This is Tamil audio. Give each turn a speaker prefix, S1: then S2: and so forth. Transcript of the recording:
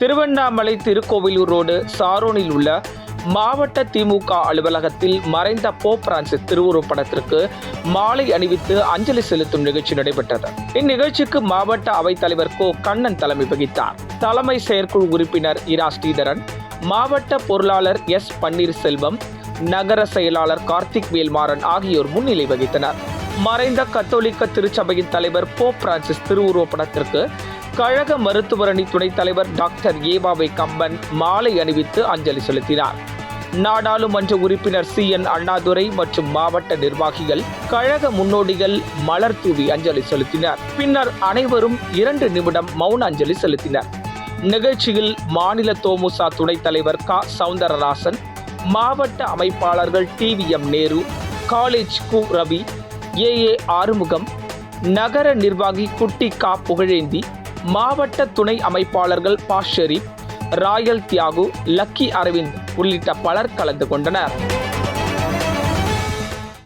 S1: திருவண்ணாமலை திருக்கோவிலூர் ரோடு சாரோனில் உள்ள மாவட்ட திமுக அலுவலகத்தில் மறைந்த போப் பிரான்சிஸ் திருவுருவப் படத்திற்கு மாலை அணிவித்து அஞ்சலி செலுத்தும் நிகழ்ச்சி நடைபெற்றது. இந்நிகழ்ச்சிக்கு மாவட்ட அவைத்தலைவர் கோ. கண்ணன் தலைமை வகித்தார். தலைமை செயற்குழு உறுப்பினர் இரா. ஸ்ரீதரன் மாவட்ட பொருளாளர் எஸ். பன்னீர்செல்வம் நகர செயலாளர் கார்த்திக் வேல்மாறன் ஆகியோர் முன்னிலை வகித்தனர். மறைந்த கத்தோலிக்க திருச்சபையின் தலைவர் போப் பிரான்சிஸ் திருவுருவப் படத்திற்கு கழக மருத்துவரணி துணைத் தலைவர் டாக்டர் ஏவாவை கம்பன் மாலை அணிவித்து அஞ்சலி செலுத்தினார். நாடாளுமன்ற உறுப்பினர் சி என் அண்ணாதுரை மற்றும் மாவட்ட நிர்வாகிகள் கழக முன்னோடிகள் மலர் தூவி அஞ்சலி செலுத்தினர். பின்னர் அனைவரும் இரண்டு நிமிடம் மௌன அஞ்சலி செலுத்தினர். நிகழ்ச்சியில் மாநில தோமுசா துணைத் தலைவர் க. சவுந்தரராசன் மாவட்ட அமைப்பாளர்கள் T. V. M. Nehru college கு. ரவி ஏ. ஏ. ஆறுமுகம் நகர நிர்வாகி குட்டி கா. புகழேந்தி மாவட்ட துணை அமைப்பாளர்கள் பா. ஷெரீப் ராயல் தியாகு லக்கி அரவிந்த் உள்ளிட்ட பலர் கலந்து கொண்டனர்.